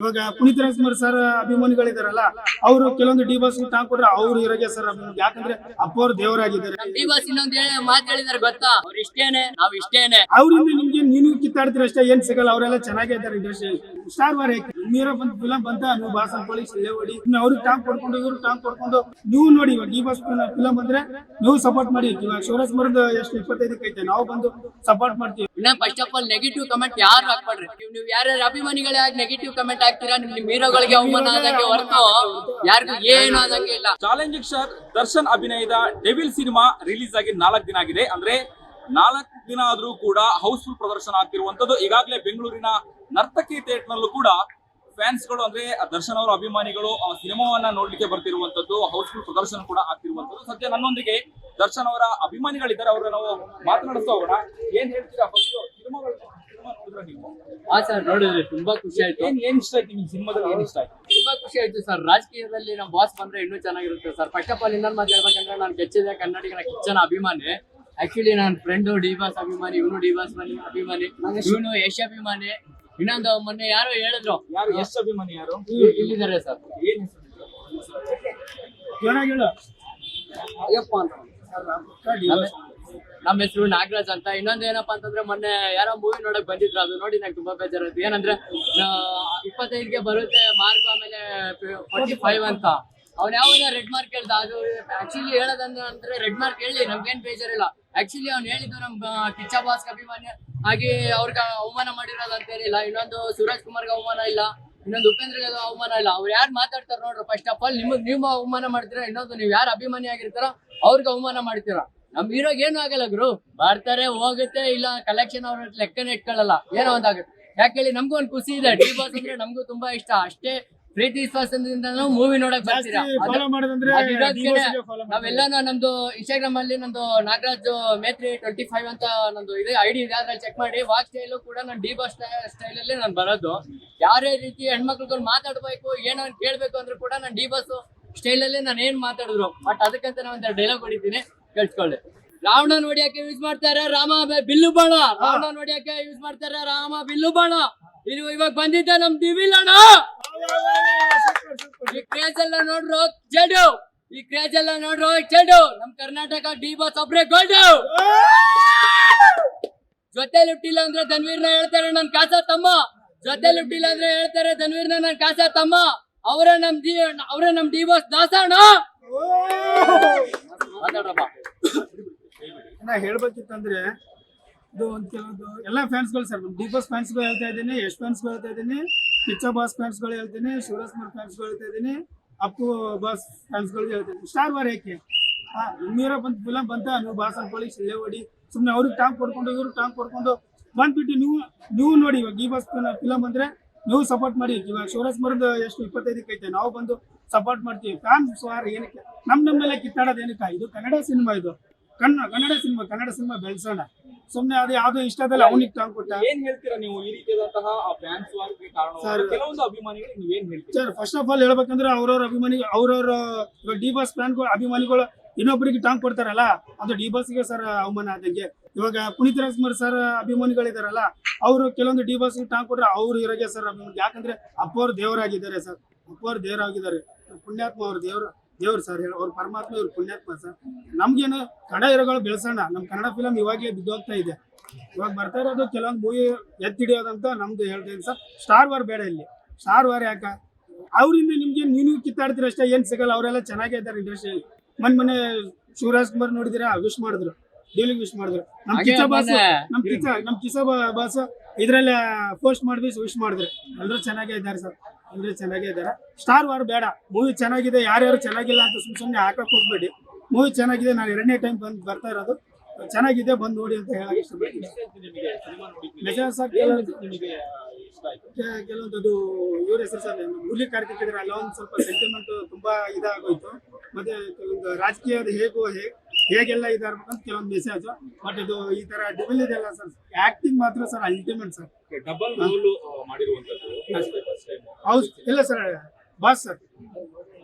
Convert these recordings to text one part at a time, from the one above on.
ಇವಾಗ ಪುನೀತ್ ರಾಜ್ಕುಮಾರ್ ಸರ್ ಅಭಿಮಾನಿಗಳಿದಾರಲ್ಲ ಅವರು ಕೆಲವೊಂದು ಡಿ ಬಾಸ್ ಟಾಂಗ್ ಕೊಟ್ರೆ ಅವ್ರು ಇರೋಗೆ ಸರ್ ಅಭಿಮಾನಿ ಯಾಕಂದ್ರೆ ಅಪ್ಪ ಅವ್ರು ದೇವರಾಗಿದ್ದಾರೆ ಡಿ ಬಾಸ್ ಇನ್ನೊಂದ್ ಮಾತು ಹೇಳಿದಾರೆ ಗೊತ್ತಾ? ಅವ್ರು ಇಷ್ಟೇನೆ ನಾವ್ ಇಷ್ಟೇನೆ. ಅವ್ರಿಂದ ನಿಮ್ಗೆ ನೀನು ಕಿತ್ತಾಡ್ತೀರ ಅಷ್ಟೇ ಏನ್ ಸಿಗಲ್ಲ ಅವರೆಲ್ಲ ಚೆನ್ನಾಗೇ ಇದ್ದಾರೆ ಇಂಡಸ್ಟ್ರಿ ಸ್ಟಾರ್ ವಾರ್. ನೀರೋ ಬಂದ್ ಫಿಲಂ ಬಂತ ನೀವು ಬಾಸ್ ಅನ್ಕೊಳ್ಳಿ ಇನ್ನು ಅವ್ರಿಗೆ ಟಾಂಗ್ ಕೊಡ್ಕೊಂಡು ಇವ್ರು ಟಾಂಗ್ ಕೊಡ್ಕೊಂಡು ನೀವು ನೋಡಿ ಇವಾಗ ಈ ಬಾಸ್ ಫಿಲಂ ಬಂದ್ರೆ ನೀವು ಸಪೋರ್ಟ್ ಮಾಡಿ. ಇವಾಗ ಶಿವರಾಜ್ ಮರದ ಎಷ್ಟು ಇಪ್ಪತ್ತೈದಕ್ಕೆ ಐತೆ ನಾವು ಬಂದು ಸಪೋರ್ಟ್ ಮಾಡ್ತೀವಿ. ಇನ್ನ first of all negative comment ಯಾರು ಹಾಕ್ಬೇಡ್ರಿ? ನೀವು ಯಾರ್ಯಾರು ಅಭಿಮಾನಿಗಳೇ ಆಗಿ ನೆಗೆಟಿವ್ ಕಮೆಂಟ್ ಹಾಕ್ತೀರಾ? ನಿಮ್ ನಿಮ್ ಹೀರೋಗಳಿಗೆ ಅವಮಾನ ಆದಂಗೆ ಹೊರತು ಯಾರಿಗೂ ಏನು ಆದಂಗೆ ಇಲ್ಲ. ಚಾಲೆಂಜಿಂಗ್ ಸರ್ ದರ್ಶನ್ ಅಭಿನಯದ ಡೆವಿಲ್ ಸಿನಿಮಾ ರಿಲೀಸ್ ಆಗಿ ನಾಲ್ಕು ದಿನ ಆಗಿದೆ. ಅಂದ್ರೆ ನಾಲ್ಕು ದಿನ ಆದರೂ ಕೂಡ ಹೌಸ್ಫುಲ್ ಪ್ರದರ್ಶನ ಆಗ್ತಿರುವಂತದ್ದು. ಈಗಾಗಲೇ ಬೆಂಗಳೂರಿನ ನರ್ತಕಿ ಥಿಯೇಟರ್ ನಲ್ಲೂ ಕೂಡ ಫ್ಯಾನ್ಸ್ಗಳು ಅಂದ್ರೆ ದರ್ಶನ್ ಅವರ ಅಭಿಮಾನಿಗಳು ಆ ಸಿನಿಮಾವನ್ನ ನೋಡ್ಲಿಕ್ಕೆ ಬರ್ತಿರುವಂತದ್ದು ಹೌಸ್ಫುಲ್ ಪ್ರದರ್ಶನ ಕೂಡ ಆಗ್ತಿರುವಂತದ್ದು. ಸದ್ಯ ನನ್ನೊಂದಿಗೆ ದರ್ಶನ್ ಅವರ ಅಭಿಮಾನಿಗಳಿದ್ದಾರೆ. ಅವ್ರನ್ನ ನಾವು ಮಾತನಾಡಿಸ್ತಾ ಹೋಗೋಣ. ಏನ್ ಹೇಳ್ತೀರಾ ಹಾ ಸರ್ ನೋಡಿದ್ರಿ ತುಂಬಾ ಖುಷಿ ಆಯ್ತು. ಏನ್ ಏನ್ ಇಷ್ಟ ಆಯ್ತು ನಿಮ್ಗೆ ಸಿನಿಮಾದಲ್ಲಿ? ಏನ್ ಇಷ್ಟ ಆಯ್ತು? ತುಂಬಾ ಖುಷಿ ಆಯ್ತು ಸರ್. ರಾಜಕೀಯದಲ್ಲಿ ನಮ್ಮ ಬಾಸ್ ಬಂದ್ರೆ ಇನ್ನೂ ಚೆನ್ನಾಗಿರುತ್ತೆ ಸರ್. ಫಸ್ಟ್ ಆಫ್ ಆಲ್ ಇನ್ನೊಂದು ಮಾತು ಹೇಳ್ಬೇಕಂದ್ರೆ ನಾನು ಕೆಚ್ಚಿದೆ ಕನ್ನಡಿಗರ ಕಿಚ್ಚನ ಅಭಿಮಾನಿ. ಆಕ್ಚುಲಿ ನನ್ನ ಫ್ರೆಂಡು ಡಿ ಬಾಸ್ ಅಭಿಮಾನಿ ಇವನು ಡಿ ಬಾಸ್ ಅಭಿಮಾನಿ. ಇವನು ಯಶ್ ಅಭಿಮಾನಿ. ಇನ್ನೊಂದು ಮೊನ್ನೆ ಯಾರು ಹೇಳಿದ್ರು. ಯಾರು? ಯಶ್ ಅಭಿಮಾನಿ ಯಾರು? ಇಲ್ಲಿದ್ದಾರೆ ಸರ್. ಏನ್ ಹೆಸರು? ಹೇಳು. ಅಯ್ಯಪ್ಪ ಅಂತ. ನಮ್ಮ- ನಮ್ಮ ಹೆಸರು ನಾಗರಾಜ್ ಅಂತ. ಇನ್ನೊಂದು ಏನಪ್ಪಾ ಅಂತಂದ್ರೆ ಮೊನ್ನೆ ಯಾರೋ ಮೂವಿ ನೋಡಕ್ ಬಂದಿದ್ರು. ಅದು ನೋಡಿ ನಂಗೆ ತುಂಬಾ ಬೇಜಾರಾಯ್ತು. ಏನಂದ್ರೆ ಇಪ್ಪತ್ತೈದಕ್ಕೆ ಬರುತ್ತೆ ಮಾರ್ಕ್ ಆಮೇಲೆ ಫೋರ್ಟಿ ಫೈವ್ ಅಂತ. ಅವ್ನ ಯಾವ ರೆಡ್ ಮಾರ್ಕ್ ಹೇಳ್ದ. ಅದು ಆಕ್ಚುಲಿ ಹೇಳೋದಂದ್ರೆ ಅಂದ್ರೆ ರೆಡ್ ಮಾರ್ಕ್ ಹೇಳಿ ನಮ್ಗೇನ್ ಬೇಜಾರಿಲ್ಲ. ಆಕ್ಚುಲಿ ಅವ್ನು ಹೇಳಿದ್ದು ನಮ್ ಕಿಚ್ಚ ಬಾಸ್ ಅಭಿಮಾನಿ ಹಾಗೆ ಅವ್ರಿಗೆ ಅವಮಾನ ಮಾಡಿರೋದು ಅಂತ ಹೇಳಿಲ್ಲ. ಇನ್ನೊಂದು ಸೂರಜ್ ಕುಮಾರ್ಗೆ ಅವಮಾನ ಇಲ್ಲ. ಇನ್ನೊಂದು ಉಪೇಂದ್ರಗೆ ಅವಮಾನ ಇಲ್ಲ. ಅವ್ರು ಯಾರು ಮಾತಾಡ್ತಾರ ನೋಡ್ರಿ ಫಸ್ಟ್ ಆಫ್ ಆಲ್ ನಿಮಗ್ ನೀವು ಅವಮಾನ ಮಾಡ್ತೀರಾ? ಇನ್ನೊಂದು ನೀವು ಯಾರು ಅಭಿಮಾನಿ ಆಗಿರ್ತಾರೋ? ಅವ್ರಿಗೆ ಅವಮಾನ ಮಾಡ್ತೀರಾ? ನಮ್ ಹೀರೋಗ್ ಏನು ಆಗಲ್ಲ ಗುರು. ಬರ್ತಾರೆ, ಹೋಗುತ್ತೆ, ಇಲ್ಲ ಕಲೆಕ್ಷನ್ ಅವ್ರ ಲೆಕ್ಕನೇ ಇಟ್ಕೊಳ್ಳಲ್ಲ. ಏನೋ ಒಂದಾಗುತ್ತೆ. ಯಾಕೆ ಹೇಳಿ, ನಮಗೂ ಒಂದು ಖುಷಿ ಇದೆ. ಡಿ ಬಾಸ್ ಅಂದ್ರೆ ನಮಗೂ ತುಂಬಾ ಇಷ್ಟ. ಅಷ್ಟೇ ಪ್ರೀತಿ ವಿಶ್ವಾಸದಿಂದ ಮೂವಿ ನೋಡಕ್ ಬರ್ತೀರಾ? ಮಾಡೋದಂದ್ರೆ ಅದು ಇರೋದ್ಕೇನೆ follow. ನಾವೆಲ್ಲಾನು ನಮ್ದು ಇನ್ಸ್ಟಾಗ್ರಾಮ್ ಅಲ್ಲಿ ನಂದು ನಾಗರಾಜ್ ಮೇತ್ರಿ ಟ್ವೆಂಟಿ ಫೈವ್ ಅಂತ ನಂದು ಇದೆ ಐಡಿ ಇದೆ ಅದ್ರಲ್ಲಿ ಚೆಕ್ ಮಾಡಿ. ವಾಕ್ ಸ್ಟೈಲ್ ಕೂಡ ನಾನು ಡಿ ಬಾಸ್ ಸ್ಟೈಲ್ ಅಲ್ಲಿ ನಾನು ಬರೋದು. ಯಾರೇ ರೀತಿ ಹೆಣ್ಮಕ್ಳಿಗೊಂದು ಮಾತಾಡ್ಬೇಕು ಏನೋ ಒಂದ್ ಕೇಳ್ಬೇಕು ಅಂದ್ರೂ ಕೂಡ ನಾನು ಡಿ ಬಾಸ್ ಸ್ಟೈಲ್ ಅಲ್ಲಿ ನಾನು ಏನ್ ಮಾತಾಡಿದ್ರು. ಬಟ್ ಅದಕ್ಕಂತ ನಾನು ಒಂದು ಡೈಲಾಗ್ ಹೊಡಿತೀನಿ. ಕೇಳಿಸ್ಕೊಳ್ಳಿ. ರಾವಣ ನೋಡಿಯಕ್ಕೆ ಯೂಸ್ ಮಾಡ್ತಾರೆ? ರಾಮ ಬೆ- ಬಿಲ್ಲು ಬಾಣ. ರಾವಣ ನೋಡಿಯಕ್ಕೆ ಯೂಸ್ ಮಾಡ್ತಾರೆ? ರಾಮ ಬಿಲ್ಲು ಬಾಣ. ಇದು ಇವಾಗ ಬಂದಿದ್ದ ನಮ್ ದಿವಿಲ್ ಅಣ್ಣ ಈ ಕ್ರೇಜ್ ಎಲ್ಲ ನೋಡ್ರು ಚೆಡು ಈ ಕ್ರೇಜ್ ಎಲ್ಲ ನೋಡ್ರು ಚೆಡು ನಮ್ ಕರ್ನಾಟಕ ಡಿ ಬಾಸ್ ಒಬ್ರೆ ಗೋಲ್ಡು. ಜೊತೆ ಹುಟ್ಟಿಲ್ಲ ಅಂದ್ರೆ ಧನ್ವೀರ್ನ ಹೇಳ್ತಾರೆ ನನ್ ಕಾಸ ತಮ್ಮ. ಜೊತೆ ಹುಟ್ಟಿಲ್ಲ ಅಂದ್ರೆ ಹೇಳ್ತಾರೆ ಧನ್ವೀರ್ನ ನನ್ ಕಾಸ ತಮ್ಮ. ಅವರ ನಮ್ ಡಿ ಅವರ ನಮ್ ಡಿ ಬಾಸ್ ನಾ ಹೇಳ್ಬೇಕಿತ್ತಂದ್ರೆ ಇದು ಒಂದ್ ಕೆಲವೊಂದು ಎಲ್ಲ ಫ್ಯಾನ್ಸ್ಗಳು ಸರ್ ನಮ್ ಡಿ ಬಾಸ್ ಫ್ಯಾನ್ಸ್ಗಳು ಹೇಳ್ತಾ ಇದ್ದೀನಿ ಯಶ್ ಫ್ಯಾನ್ಸ್ಗಳು ಹೇಳ್ತಾ ಇದ್ದೀನಿ. ಪಿಚ್ಚ ಬಾಸ್ ಫ್ಯಾನ್ಸ್ಗಳು ಹೇಳ್ತೀನಿ, ಶಿವರಾಜ್ ಕುಮಾರ್ ಫ್ಯಾನ್ಸ್ಗಳು ಹೇಳ್ತಾ ಇದ್ದೀನಿ, ಅಪ್ಪು ಬಾಸ್ ಫ್ಯಾನ್ಸ್ಗಳು ಹೇಳ್ತೀನಿ ಸ್ಟಾರ್ ವಾರ್ ಯಾಕೆ? ನೀರ ಬಂತು ಫಿಲಂ ಬಂತ ನೀವು ಬಾಸ್ ಅನ್ಕೊಳ್ಳಿ ಶಿಲ್ಲೆ ಹೊಡಿ ಸುಮ್ಮನೆ ಅವ್ರಿಗೆ ಟಾಂಗ್ ಕೊಡ್ಕೊಂಡು, ಇವ್ರಿಗೆ ಟಾಂಗ್ ಕೊಡ್ಕೊಂಡು, ಬಂದ್ಬಿಟ್ಟು ನೀವು ನೀವು ನೋಡಿ ಇವಾಗ ಈ ಬಾಸ್ ಫಿಲಂ ಬಂದ್ರೆ ನೀವು ಸಪೋರ್ಟ್ ಮಾಡಿ. ಇವಾಗ ಶಿವರಾಜ್ ಕುಮಾರ್ದು ಎಷ್ಟು ಇಪ್ಪತ್ತೈದಕ್ಕೆ ಐತೆ, ನಾವು ಬಂದು ಸಪೋರ್ಟ್ ಮಾಡ್ತೀವಿ. ಫ್ಯಾನ್ಸ್ ವಾರ್ ಏನಕ್ಕೆ? ನಮ್ ನಮ್ಮ ಮೇಲೆ ಕಿತ್ತಾಡೋದು ಏನಕ್ಕೆ? ಇದು ಕನ್ನಡ ಸಿನಿಮಾ ಇದು. ಕನ್ನ ಕನ್ನಡ ಸಿನಿಮಾ ಕನ್ನಡ ಸಿನಿಮಾ ಬೆಳೆಸೋಣ. ಸುಮ್ನೆ ಅದು ಯಾವ್ದು ಇಷ್ಟದಲ್ಲಿ ಅವನಿಗೆ ಟಾಂಗ್ ಕೊಟ್ಟ. ಏನ್ ಹೇಳ್ತೀರಾ ನೀವು ಈ ರೀತಿಯಾದಂತಹ ಫ್ಯಾನ್ಸ್ ವಾರ್ಗೆ ಕಾರಣ ಸರ್. ಕೆಲವೊಂದು ಅಭಿಮಾನಿಗಳಿಗೆ ನೀವ್ ಏನ್ ಹೇಳ್ತೀರಾ? ಸರ್ ಫಸ್ಟ್ ಆಫ್ ಆಲ್ ಹೇಳ್ಬೇಕಂದ್ರೆ ಅವ್ರವ್ರ ಅಭಿಮಾನಿ ಅವ್ರವ್ರ ಇವಾಗ ಡಿ ಬಸ್ ಫ್ಯಾನ್ ಅಭಿಮಾನಿಗಳು ಇನ್ನೊಬ್ಬರಿಗೆ ಟಾಂಗ್ ಕೊಡ್ತಾರಲ್ಲ? ಅದು ಡಿ ಬಾಸ್ಗೆ ಸರ್ ಅವಮಾನ ಆದಂಗೆ. ಇವಾಗ ಪುನೀತ್ ರಾಜ್ಕುಮಾರ್ ಸರ್ ಅಭಿಮಾನಿಗಳಿದಾರಲ್ಲ ಅವರು ಕೆಲವೊಂದು ಡಿ ಬಾಸ್ಗೆ ಟಾಂಗ್ ಕೊಟ್ರೆ ಅವ್ರು ಇರೋಗೆ ಸರ್ ಅಭಿಮಾನಿ. ಯಾಕಂದ್ರೆ ಅಪ್ಪ ಅವ್ರು ದೇವರಾಗಿದ್ದಾರೆ ಸರ್. ಅಪ್ಪ ಅವ್ರು ದೇವರಾಗಿದ್ದಾರೆ. ಪುಣ್ಯಾತ್ಮ ಅವ್ರ ದೇವ್ರು. ದೇವ್ರು ಸರ್ ಅವ್ರ ಪರಮಾತ್ಮ ಇವ್ರು ಪುಣ್ಯಾತ್ಮ ಸರ್. ನಮ್ಗೇನು ಕನ್ನಡ ಹೀರೋಗಳು ಬೆಳೆಸೋಣ. ನಮ್ಮ ಕನ್ನಡ ಫಿಲಂ ಇವಾಗಲೇ ಬಿದ್ದೋಗ್ತಾ ಇದೆ. ಇವಾಗ ಬರ್ತಾ ಇರೋದು ಕೆಲವೊಂದು ಮೂವಿ ಎತ್ತಿಡಿಯೋದಂತ ನಮ್ದು ಹೇಳ್ತೀನಿ ಸರ್. ಸ್ಟಾರ್ ವಾರ್ ಬೇಡ ಇಲ್ಲಿ. ಸ್ಟಾರ್ ವಾರ್ ಯಾಕ? ಅವರಿಂದ ನಿಮ್ಗೆ ನೀವು ಕಿತ್ತಾಡ್ತೀರ ಅಷ್ಟೇ? ಏನ್ ಸಿಗಲ್ಲ? ಅವರೆಲ್ಲ ಚೆನ್ನಾಗೇ ಇದ್ದಾರೆ ಇಂಡಸ್ಟ್ರಿ ಮನ್ ಮೊನ್ನೆ ಶಿವರಾಜ್ ಕುಮಾರ್ ನೋಡಿದಿರಾ? ವಿಶ್ ಮಾಡಿದ್ರು. ಡೀಲಿಂಗ್ ವಿಶ್ ಮಾಡಿದ್ರು. ನಮ್ ಕಿಸ ಕಿಚ್ಚ ಬಾಸ್ ಮೊನ್ನೆ ನಮ್ ಕಿಚ್ಚ ನಮ್ ಕಿಸ ಬಾಸ್ ಇದ್ರಲ್ಲೇ ಪೋಸ್ಟ್ ಮಾಡಿ ವಿಶ್ ಮಾಡಿದ್ರು. ಎಲ್ಲರೂ ಚೆನ್ನಾಗೇ ಇದ್ದಾರೆ ಸರ್. ಎಲ್ಲರೂ ಚೆನ್ನಾಗೇ ಇದಾರೆ. ಸ್ಟಾರ್ ವಾರ್ ಬೇಡ. ಮೂವಿ ಚೆನ್ನಾಗಿದೆ ಯಾರ್ಯಾರು ಚೆನ್ನಾಗಿಲ್ಲ ಅಂತ ಸುಮ್ ಸುಮ್ನೆ ಹಾಕಕ್ ಹೋಗ್ಬೇಡಿ. ಮೂವಿ ಚೆನ್ನಾಗಿದೆ ನಾನು ಎರಡನೇ ಟೈಮ್ ಬಂದು ಬರ್ತಾ ಇರೋದು. ಚೆನ್ನಾಗಿದೆ ಬಂದು ನೋಡಿ ಅಂತ ಹೇಳಕ್ ಇಷ್ಟಪಡ್ತೀನಿ. ಕೆಲವೊಂದು ಇವ್ರ ಹೆಸರು ಸರ್ ಮುರಳಿ ಕಾರ್ತಿಕ್ ಇದ್ರೆ ಅಲ್ಲ ಒಂದು ಸ್ವಲ್ಪ ಸೆಂಟಿಮೆಂಟ್ ತುಂಬಾ ಇದಾಗೋಯ್ತು. ಮತ್ತೆ ಒಂದು ರಾಜಕೀಯದ ಹೇಗೋ ಹೇ- ಹೇಗೆಲ್ಲ ಇದಾರೆ ಅಂತ ಕೆಲವೊಂದು ಮೆಸೇಜ್ ಬಟ್ ಇದು ಈ ತರ ಡಿಬಲ್ ಇದೆಲ್ಲ ಸರ್ ಆಕ್ಟಿಂಗ್ ಮಾತ್ರ sir ultimate sir double role ಮಾಡಿರುವಂತದ್ದು. ಹೌದು ಇಲ್ಲ sir boss sir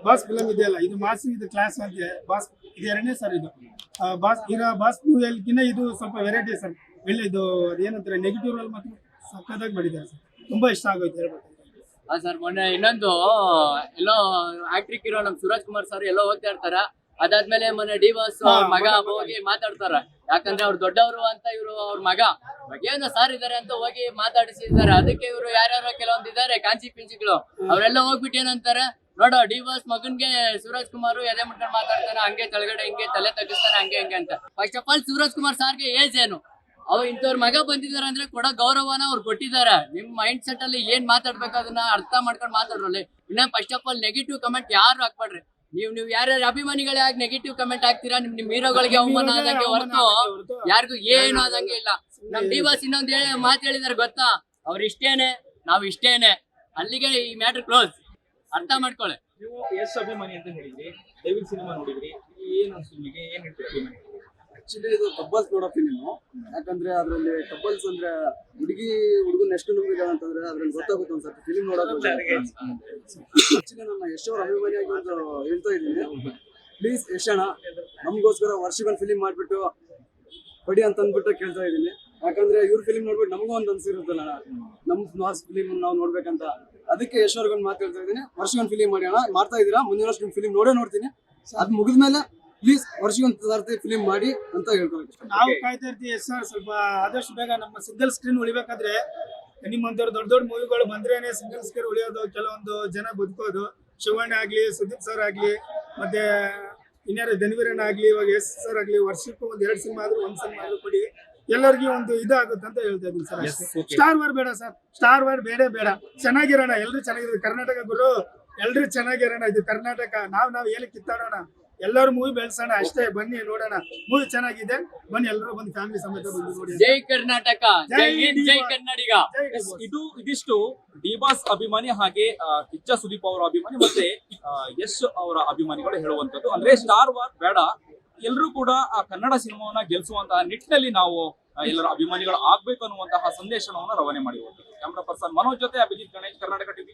boss film ಇದೆಯಲ್ಲ ಇದು ಮಾಸ್ ಇದು ಕ್ಲಾಸ್ ಆಗಿದೆ ಬಾಸ್ ಇದು ಎರಡನೇ ಸರ್ ಇದು. ಬಾಸ್ ಈಗ ಬಾಸ್ ಮೂವಿಯಲ್ಲಿಗಿನ್ನ ಇದು ಸ್ವಲ್ಪ ವೆರೈಟಿ ಸರ್ ಒಳ್ಳೆ ಇದು ಅದೇನಂತಾರೆ ನೆಗೆಟಿವ್ ರೋಲ್ ಮಾತ್ರ ಸಕ್ಕತ್ತಾಗಿ ಮಾಡಿದ್ದಾರೆ ಸರ್ ತುಂಬಾ ಇಷ್ಟ ಆಗೋಯ್ತು ಹೇಳ್ಬೇಕು. ಹಾ ಸರ್ ಮೊನ್ನೆ ಇನ್ನೊಂದು ಎಲ್ಲೋ ಆಕ್ಟ್ರಿಕ್ ಇರೋ ನಮ್ ಸೂರಜ್ ಕುಮಾರ್ ಸರ್ ಎಲ್ಲೋ ಹೋಗ್ತಾ ಇರ್ತಾರ. ಅದಾದ್ಮೇಲೆ ಮೊನ್ನೆ ಡಿ ಬಾಸ್ ಮಗ. ಹೋಗಿ ಮಾತಾಡ್ತಾರ. ಯಾಕಂದ್ರೆ ಅವ್ರು ದೊಡ್ಡವರು ಅಂತ ಇವರು ಅವ್ರ ಮಗ. ಏನೋ ಸಾರ್ ಇದಾರೆ ಅಂತ ಹೋಗಿ ಮಾತಾಡಿಸಿದ್ದಾರೆ. ಅದಕ್ಕೆ ಇವರು ಯಾರ್ಯಾರೋ ಕೆಲವೊಂದು ಇದಾರೆ ಕಾಂಚಿ ಪಿಂಚಿಗಳು. ಅವರೆಲ್ಲ ಹೋಗ್ಬಿಟ್ಟು ಏನಂತಾರೆ ನೋಡೋ ಡಿ ಬಾಸ್ ಮಗನ್ಗೆ ಸೂರಜ್ ಕುಮಾರ್ ಎದೆ ಮುಟ್ಕೊಂಡು ಮಾತಾಡ್ತಾನೆ ಹಂಗೆ ತಳಗಡೆ ಹಿಂಗೆ ತಲೆ ತಗ್ಗಿಸ್ತಾನೆ ಹಂಗೆ ಹಂಗೆ ಅಂತ. First of all Suraj Kumar ಸಾರ್ಗೆ age ಏನು? ಅವ್ ಇಂಥವ್ರ ಮಗ ಬಂದಿದ್ದಾರೆ ಅಂದ್ರೆ ಕೊಡೋ ಗೌರವನ ಅವ್ರು ಕೊಟ್ಟಿದ್ದಾರೆ. ನಿಮ್ ಮೈಂಡ್ ಸೆಟ್ ಅಲ್ಲಿ ಏನ್ ಮಾತಾಡ್ಬೇಕು ಅದನ್ನ ಅರ್ಥ ಮಾಡ್ಕೊಂಡು ಮಾತಾಡ್ರಲ್ಲಿ. ಇನ್ನ first of all negative comment ಯಾರು ಹಾಕ್ಬೇಡ್ರಿ? ನೀವು ನೀವು ಯಾರ್ಯಾರು ಅಭಿಮಾನಿಗಳೇ ಆಗಿ ನೆಗೆಟಿವ್ ಕಮೆಂಟ್ ಹಾಕ್ತೀರಾ? ನಿಮ್ ನಿಮ್ ಹೀರೋಗಳಿಗೆ ಅವಮಾನ ಆದಂಗೆ ಹೊರತು ಯಾರಿಗೂ ಏನು ಆದಂಗೆ ಇಲ್ಲ. ನಮ್ ಡಿವಾಸ್ ಇನ್ನೊಂದ್ ಹೇಳಿ ಮಾತು ಹೇಳಿದಾರೆ ಗೊತ್ತಾ? ಅವ್ರ ಇಷ್ಟೇನೆ ನಾವ್ ಇಷ್ಟೇನೆ ಅಲ್ಲಿಗೆ ಈ ಮ್ಯಾಟರ್ ಕ್ಲೋಸ್ ಅರ್ಥ ಮಾಡ್ಕೊಳ್ಳಿ. ನೀವು ಎಷ್ಟು ಅಭಿಮಾನಿ ಅಂತ ಹೇಳಿದ್ರಿ ಡೇವಿಡ್ ಸಿನಿಮಾ ನೋಡಿದ್ರಿ ಏನು ಅನ್ಸ್ತು ನಿಮಗೆ? ಏನ್ ಹೇಳ್ತೀರಿ ಅಭಿಮಾನಿ ಆಕ್ಚುಲಿ ಇದು ಕಬ್ಬಲ್ಸ್ ನೋಡೋ ನೀನು. ಯಾಕಂದ್ರೆ ಅದ್ರಲ್ಲಿ ಕಬ್ಬಲ್ಸ್ ಅಂದ್ರೆ ಹುಡುಗಿ, ಹುಡುಗನ್ ಎಷ್ಟು ನಂಬಿಕೆ ಅಂತಂದ್ರೆ ಅದ್ರಲ್ಲಿ ಗೊತ್ತಾಗುತ್ತೆ ಒಂದ್ಸರ್ತಿ. ಫಿಲಿಮ್ ನೋಡೋಕೆ ಆಕ್ಚುಲಿ ನನ್ನ ಯಶೋರ್ ಅಭಿಮಾನಿಯಾಗಿ ಒಂದು ಹೇಳ್ತಾ ಇದ್ದೀನಿ. ಪ್ಲೀಸ್ ಯಶಣ ನಮಗೋಸ್ಕರ ವರ್ಷಗೊಂದು ಫಿಲಿಮ್ ಮಾಡ್ಬಿಟ್ಟು ಪಡಿ ಅಂತ ಅಂದ್ಬಿಟ್ಟು ಕೇಳ್ತಾ ಇದ್ದೀನಿ. ಯಾಕಂದ್ರೆ ಇವ್ರ ಫಿಲಿಮ್ ನೋಡ್ಬಿಟ್ಟು ನಮಗೂ ಒಂದು ಅನ್ಸಿರುತ್ತಲ್ಲ ನಮ್ ಮಾಸ್ ಫಿಲಿಮ್ ನಾವು ನೋಡ್ಬೇಕಂತ. ಅದಕ್ಕೆ ಯಶೋರ್ಗೊಂದು ಮಾತಾಡ್ತಾ ಇದ್ದೀನಿ. ವರ್ಷಗೊಂದು ಫಿಲಿಮ್ ಮಾಡಿ ಅಣ್ಣ. ಮಾಡ್ತಾ ಇದೀರಾ? ಮುಂದಿನ ವರ್ಷ ಫಿಲಿಮ್ ನೋಡೇ ನೋಡ್ತೀನಿ. ಅದ್ ಮುಗಿದ್ಮೇಲೆ ಪ್ಲೀಸ್ ವರ್ಷಗೊಂದು ಪದಾರ್ಥ ಫಿಲಿಮ್ ಮಾಡಿ ಅಂತ ಹೇಳ್ಕೊಳಕ್ಕೆ ನಾವು ಕಾಯ್ತಾ ಇರ್ತೀವಿ ಎಸ್ ಸರ್ ಸ್ವಲ್ಪ ಆದಷ್ಟು ಬೇಗ ನಮ್ಮ ಸಿಂಗಲ್ ಸ್ಕ್ರೀನ್ ಉಳಿಬೇಕಾದ್ರೆ ನಿಮ್ಮಂತವ್ರು ದೊಡ್ಡ ದೊಡ್ಡ ಮೂವಿಗಳು ಬಂದ್ರೇನೆ ಸಿಂಗಲ್ ಸ್ಕ್ರೀನ್ ಉಳಿಯೋದು ಕೆಲವೊಂದು ಜನ ಬದುಕೋದು. ಶಿವಣ್ಣ ಆಗ್ಲಿ ಸುದೀಪ್ ಸರ್ ಆಗ್ಲಿ ಮತ್ತೆ ಇನ್ಯಾರು ಧನ್ವೀರಣ್ಣ ಆಗ್ಲಿ ಇವಾಗ ಎಸ್ ಸರ್ ಆಗ್ಲಿ ವರ್ಷಕ್ಕೂ ಒಂದ್ ಎರಡು ಸಿನಿಮಾ ಆದ್ರೂ ಒಂದ್ ಸಿನಿಮಾ ಆದ್ರೂ ಕೊಡಿ. ಎಲ್ಲರಿಗೂ ಒಂದು ಇದಾಗುತ್ತೆ ಅಂತ ಹೇಳ್ತಾ ಇದ್ದೀನಿ ಸರ್ ಸ್ಟಾರ್ ವಾರ್ ಬೇಡ ಸರ್ ಸ್ಟಾರ್ ವಾರ್ ಬೇಡ ಬೇಡ. ಚೆನ್ನಾಗಿರೋಣ ಎಲ್ರು ಚೆನ್ನಾಗಿರೋದು. ಕರ್ನಾಟಕ ಗುರು ಎಲ್ರು ಚೆನ್ನಾಗಿರೋಣ ಇದು ಕರ್ನಾಟಕ. ನಾವ್ ನಾವ್ ಏನಕ್ಕೆ ಕಿತ್ತಾಡೋಣ? ಎಲ್ಲರೂ ಮೂವಿ ಬೆಳೆಸೋಣ ಅಷ್ಟೇ. ಬನ್ನಿ ನೋಡೋಣ. ಮೂವಿ ಚೆನ್ನಾಗಿದೆ. ಬನ್ನಿ ಎಲ್ಲರೂ ಬಂದು ಫ್ಯಾಮಿಲಿ ಸಮೇತ ಬಂದು ನೋಡಿ. ಜೈ ಕರ್ನಾಟಕ. ಜೈ ಹಿಂದ್ ಜೈ ಕನ್ನಡಿಗ. ಜೈ ಎಸ್, ಇದು ಇದಿಷ್ಟು ಡಿಬಾಸ್ ಅಭಿಮಾನಿ ಹಾಗೆ ಆ, ಕಿಚ್ಚ ಸುದೀಪ್ ಅವರ ಅಭಿಮಾನಿ ಮತ್ತೆ ಆ, ಯಶ್ ಅವರ ಅಭಿಮಾನಿಗಳು ಹೇಳುವಂತದ್ದು ಅಂದ್ರೆ ಸ್ಟಾರ್ ವಾರ್ ಬೇಡ. ಎಲ್ಲರೂ ಕೂಡ ಆ ಕನ್ನಡ ಸಿನಿಮಾವನ್ನ ಗೆಲ್ಲಿಸುವಂತಹ ನಿಟ್ಟಿನಲ್ಲಿ ನಾವು ಆ, ಎಲ್ಲರ ಅಭಿಮಾನಿಗಳು ಆಗ್ಬೇಕು ಅನ್ನುವಂತಹ ಸಂದೇಶವನ್ನು ರವಾನೆ ಮಾಡಿರುವಂತದ್ದು ಕ್ಯಾಮ್ರಾ ಪರ್ಸನ್ ಮನೋಜ್ ಜೊತೆ ಅಭಿಜಿತ್ ಗಣೇಶ್ ಕರ್ನಾಟಕ ಟಿವಿ.